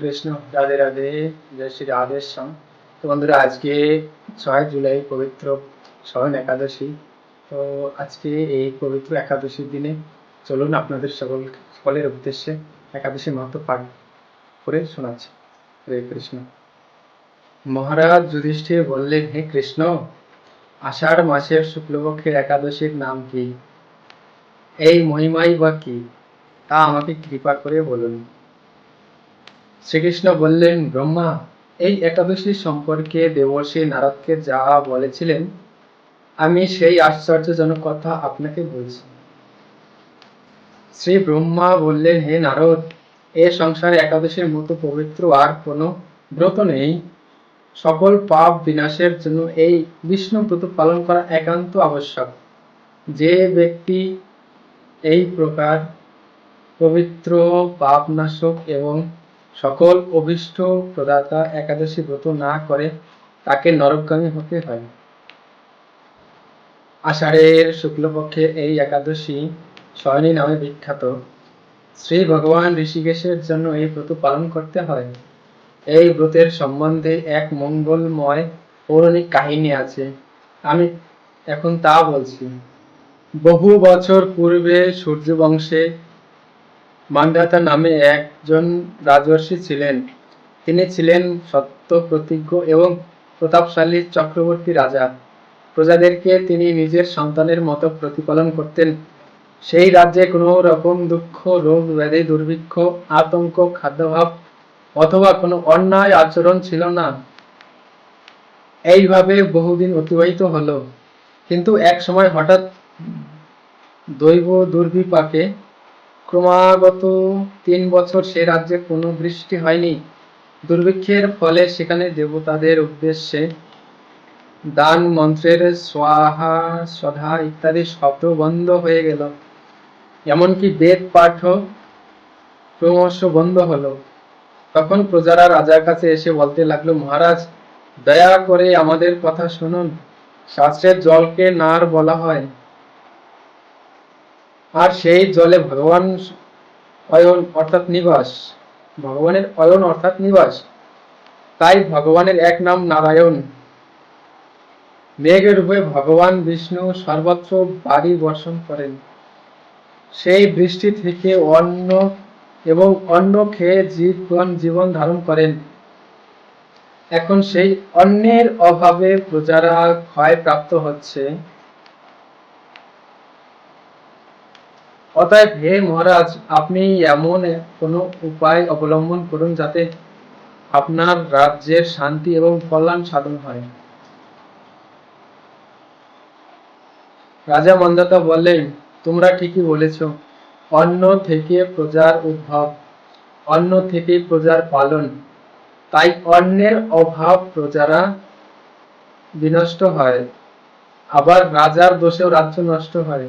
কৃষ্ণ রাধে রাধে, জয় শ্রী তো বন্ধুরা, আজকে ছয় জুলাই পবিত্র একাদশী। তো আজকে এই পবিত্র একাদশীর দিনে চলুন আপনাদের সকল, সকলের উদ্দেশ্যে একাদশী পাঠ করে শোনাচ্ছি। হরে কৃষ্ণ। মহারাজ যুধিষ্ঠির বললেন, হে কৃষ্ণ, আষাঢ় মাসের শুক্লপক্ষের একাদশীর নাম কি? এই মহিমাই বা কি? তা আমাকে কৃপা করে বলুন। শ্রীকৃষ্ণ বললেন, ব্রহ্মা, এই একাদশী সম্পর্কে দেবর্ষী নারদকে যা বলেছিলেন, আমি সেই আশ্চর্যজনক কথা আপনাকে বলছি। শ্রী ব্রহ্মা বললেন, হে নারদ, এ সংসারে একাদশীর মতো পবিত্র আর কোনো ব্রত নেই। সকল পাপ বিনাশের জন্য এই বিষ্ণু ব্রত পালন করা একান্ত আবশ্যক। যে ব্যক্তি এই প্রকার পবিত্র পাপনাশক এবং সকল অভিষ্ট প্রদাতা একাদশী ব্রত না করে তাকে নরকগামী হতে হয়। আষাঢ়ের শুক্লপক্ষে এই একাদশী শয়নী নামে বিখ্যাত। শ্রী ভগবান ঋষিকেশের জন্য এই ব্রত পালন করতে হয়। এই ব্রতের সম্বন্ধে এক মঙ্গলময় পৌরাণিক কাহিনী আছে। আমি এখন তা বলছি। বহু বছর পূর্বে সূর্য বংশে মান্ধাতা নামে একজন রাজর্ষি ছিলেন। তিনি ছিলেন সত্য প্রতিজ্ঞ এবং প্রতাপশালী চক্রবর্তী রাজা। প্রজাদেরকে তিনি নিজের সন্তানের মতো প্রতিপালন করতেন। সেই রাজ্যে কোনো রকম দুঃখ, রোগ, ব্যাধি, দুর্ভিক্ষ, আতঙ্ক, খাদ্যাভাব অথবা কোনো অন্যায় আচরণ ছিল না। এইভাবে বহুদিন অতিবাহিত হলো। কিন্তু এক সময় হঠাৎ দৈব দুর্বিপাকে ক্রমাগত তিন বছর সে রাজ্যে কোনো বৃষ্টি হয়নি। দুর্ভিক্ষের ফলে সেখানে দেবতাদের উদ্দেশ্যে দান মন্ত্রের স্বাহা সধা ইত্যাদি শব্দ বন্ধ হয়ে গেল। এমনকি বেদ পাঠও ক্রমশ বন্ধ হলো। তখন প্রজারা রাজার কাছে এসে বলতে লাগল, মহারাজ, দয়া করে আমাদের কথা শুনুন। শাস্ত্রের জলকে নার বলা হয়। আর সেই জলে ভগবান অয়ন অর্থাৎ নিবাস। ভগবানের অয়ন অর্থাৎ নিবাস। তাই ভগবানের এক নাম নারায়ণ। মেঘের রূপে ভগবান বিষ্ণু সর্বত্র বাড়ি বর্ষণ করেন। সেই বৃষ্টি থেকে অন্ন এবং অন্ন খেয়ে জীবন জীবন ধারণ করেন। এখন সেই অন্নের অভাবে প্রজারা ক্ষয় প্রাপ্ত হচ্ছে। অতএব হে মহারাজ, আপনি এমন কোনো উপায় অবলম্বন করুন যাতে আপনার রাজ্যের শান্তি এবং কল্যাণ সাধন হয়। রাজা মন্দাতা বললেন, তোমরা ঠিকই বলেছ, অন্ন থেকে প্রজার উদ্ভব, অন্ন থেকে প্রজার পালন, তাই অন্যের অভাব প্রজারা বিনষ্ট হয়, আবার রাজার দোষেও রাজ্য নষ্ট হয়।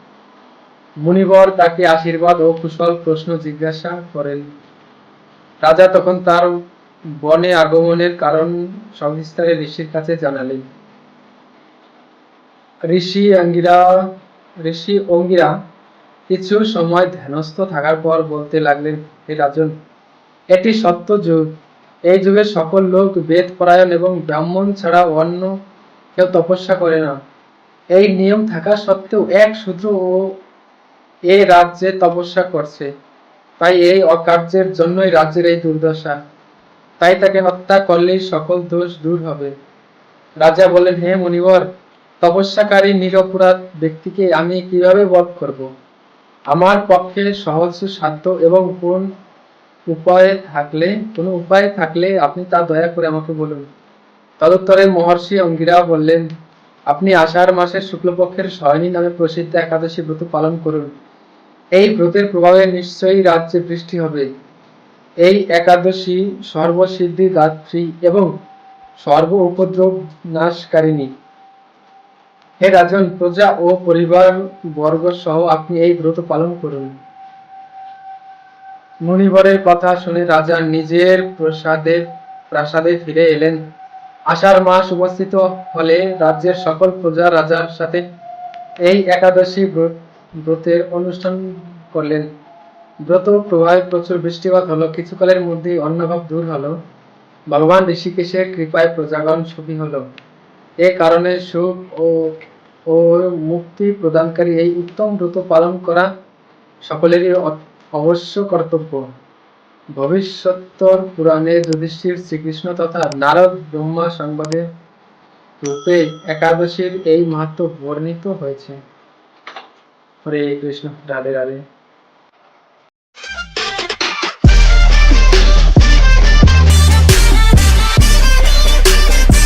মুনিবর তাকে আশীর্বাদ ও কুশল প্রশ্ন জিজ্ঞাসা করেন। রাজা তখন তার বনে আগমনের কারণ সবিস্তারে ঋষির কাছে জানালেন। ঋষি অঙ্গিরা ঋষি অঙ্গিরা, কিছু সময় ধ্যানস্থ থাকার পর বলতে লাগলেন, হে রাজন, এটি সত্য যুগ। এই যুগে সকল লোক বেদ পরায়ণ এবং ব্রাহ্মণ ছাড়া অন্য কেউ তপস্যা করে না। এই নিয়ম থাকা সত্ত্বেও এক শূদ্র ও এ রাজ্যে তপস্যা করছে। তাই এই অকার্যের জন্যই রাজ্যের এই দুর্দশা। তাই তাকে হত্যা করলেই সকল দোষ দূর হবে। রাজা বলেন হে মনিবর, তপস্যাকারী নিরপরাধ ব্যক্তিকে আমি কীভাবে বধ করব? আমার পক্ষে সহজ সাধ্য এবং কোন উপায়ে থাকলে, কোনো উপায় থাকলে আপনি তা দয়া করে আমাকে বলুন। তদুত্তরে মহর্ষি অঙ্গিরা বললেন, আপনি আষাঢ় মাসের শুক্লপক্ষের শয়নী নামে প্রসিদ্ধ একাদশী ব্রত পালন করুন। এই ব্রতের প্রভাবে নিশ্চয়ই রাজ্যে বৃষ্টি হবে। এই একাদশী সর্বসিদ্ধি, দাত্রী এবং সর্ব উপদ্রব নাশকারিণী। হে রাজন, প্রজা ও পরিবার বর্গ সহ আপনি এই ব্রত পালন করুন। মুনিবরের কথা শুনে রাজা নিজের প্রসাদে, প্রাসাদে ফিরে এলেন। আষাঢ় মাস উপস্থিত হলে রাজ্যের সকল প্রজা রাজার সাথে এই একাদশী ব্র- ব্রতের অনুষ্ঠান করলেন। ব্রত প্রভাবে প্রচুর বৃষ্টিপাত হলো। কিছুকালের মধ্যেই অন্নভাব দূর হলো। ভগবান ঋষিকেশের কৃপায় প্রজাগণ সুখী হলো। এ কারণে সুখ ও ও মুক্তি প্রদানকারী এই উত্তম ব্রত পালন করা সকলেরই অবশ্য কর্তব্য। ভবিষ্যত্তর পুরাণে যুধিষ্ঠির শ্রীকৃষ্ণ তথা নারদ ব্রহ্মা সংবাদে রূপে একাদশীর এই মাহাত্ম বর্ণিত হয়েছে। হরে কৃষ্ণ রাধে রাধে